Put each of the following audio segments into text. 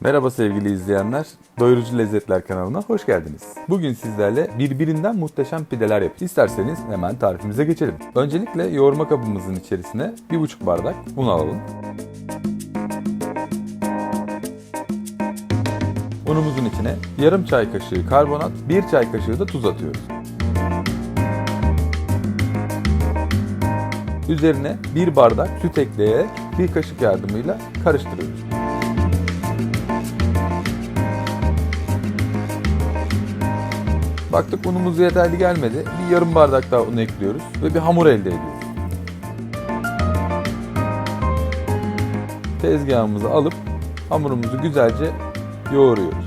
Merhaba sevgili izleyenler. Doyurucu Lezzetler kanalına hoş geldiniz. Bugün sizlerle birbirinden muhteşem pideler yapacağız. İsterseniz hemen tarifimize geçelim. Öncelikle yoğurma kabımızın içerisine 1,5 bardak un alalım. Unumuzun içine yarım çay kaşığı karbonat, 1 çay kaşığı da tuz atıyoruz. Üzerine 1 bardak süt ekleyerek bir kaşık yardımıyla karıştırıyoruz. Baktık unumuz yeterli gelmedi. Bir yarım bardak daha un ekliyoruz ve bir hamur elde ediyoruz. Tezgahımızı alıp hamurumuzu güzelce yoğuruyoruz.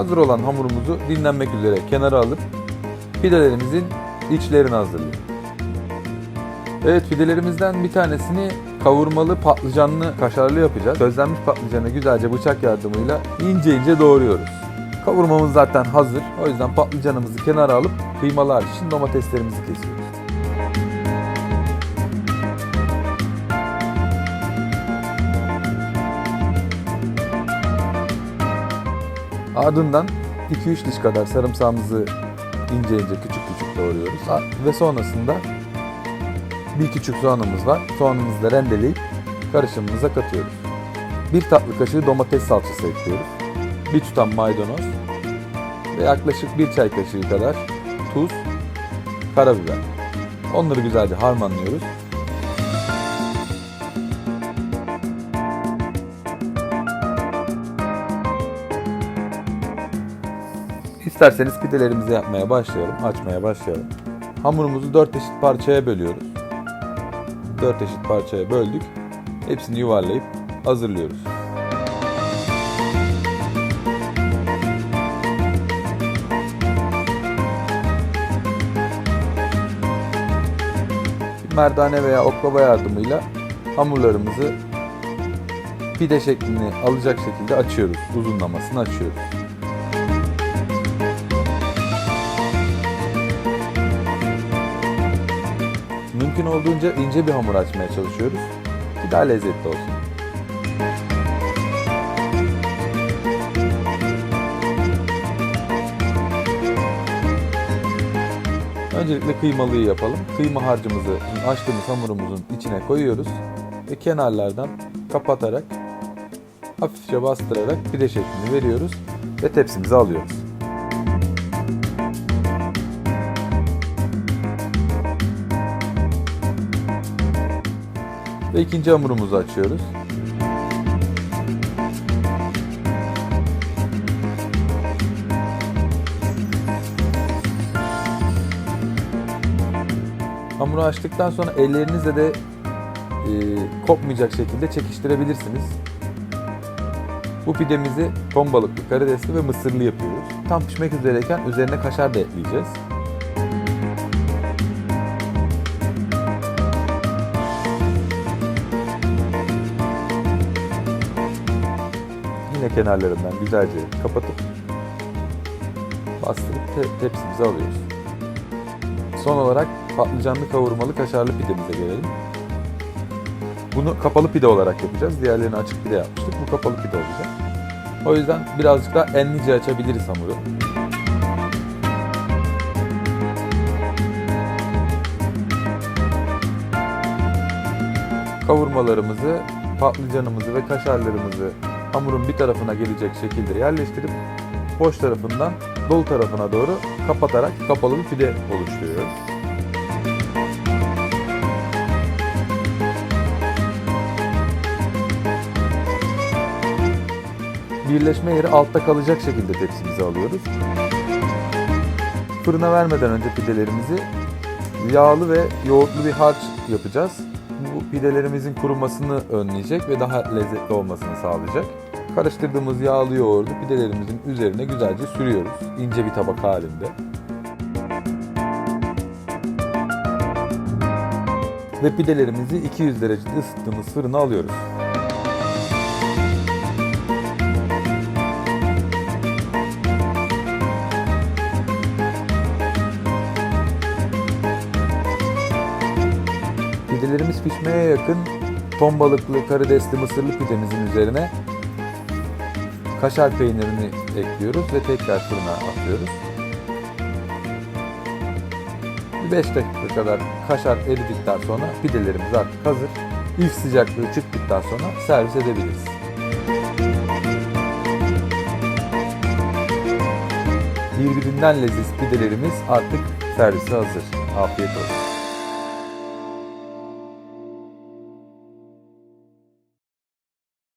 Hazır olan hamurumuzu dinlenmek üzere kenara alıp pidelerimizin içlerini hazırlayalım. Evet pidelerimizden bir tanesini kavurmalı patlıcanlı kaşarlı yapacağız. Közlenmiş patlıcanı güzelce bıçak yardımıyla ince ince doğruyoruz. Kavurmamız zaten hazır. O yüzden patlıcanımızı kenara alıp kıymalı harç için domateslerimizi kesiyoruz. Ardından 2-3 diş kadar sarımsağımızı ince ince küçük küçük doğruyoruz. Ve sonrasında bir küçük soğanımız var. Soğanımızı da rendeleyip karışımımıza katıyoruz. Bir tatlı kaşığı domates salçası ekliyoruz. Bir tutam maydanoz ve yaklaşık bir çay kaşığı kadar tuz, karabiber. Onları güzelce harmanlıyoruz. İsterseniz pidelerimizi yapmaya başlayalım, açmaya başlayalım. Hamurumuzu 4 eşit parçaya bölüyoruz. 4 eşit parçaya böldük. Hepsini yuvarlayıp hazırlıyoruz. Merdane veya oklava yardımıyla hamurlarımızı pide şeklini alacak şekilde açıyoruz. Uzunlamasını açıyoruz. Mümkün olduğunca ince bir hamur açmaya çalışıyoruz ki daha lezzetli olsun. Öncelikle kıymalıyı yapalım. Kıyma harcımızı açtığımız hamurumuzun içine koyuyoruz ve kenarlardan kapatarak hafifçe bastırarak pide şeklini veriyoruz ve tepsimize alıyoruz. Ve ikinci hamurumuzu açıyoruz. Hamuru açtıktan sonra ellerinizle de e, kopmayacak şekilde çekiştirebilirsiniz. Bu pidemizi ton balıklı, karidesli ve mısırlı yapıyoruz. Tam pişmek üzereyken üzerine kaşar da ekleyeceğiz. Yine kenarlarından güzelce kapatıp bastırıp te- tepsimize alıyoruz. Son olarak patlıcanlı kavurmalı kaşarlı pidemize gelelim. Bunu kapalı pide olarak yapacağız. Diğerlerini açık pide yapmıştık. Bu kapalı pide olacak. O yüzden birazcık daha enlice açabiliriz hamuru. Kavurmalarımızı, patlıcanımızı ve kaşarlarımızı hamurun bir tarafına gelecek şekilde yerleştirip boş tarafından dolu tarafına doğru kapatarak kapalı bir pide oluşturuyoruz. Birleşme yeri altta kalacak şekilde tepsimize alıyoruz. Fırına vermeden önce pidelerimizi yağlı ve yoğurtlu bir harç yapacağız. Bu pidelerimizin kurumasını önleyecek ve daha lezzetli olmasını sağlayacak. Karıştırdığımız yağlı yoğurdu pidelerimizin üzerine güzelce sürüyoruz. ince bir tabak halinde. Ve pidelerimizi 200 derecede ısıttığımız fırına alıyoruz. Pişmeye yakın ton balıklı, karidesli, mısırlı pidemizin üzerine kaşar peynirini ekliyoruz ve tekrar fırına atıyoruz. Bir 5 dakika kadar kaşar eridikten sonra pidelerimiz artık hazır. İlk sıcaklığı çıktıktan sonra servis edebiliriz. Birbirinden leziz pidelerimiz artık servise hazır. Afiyet olsun.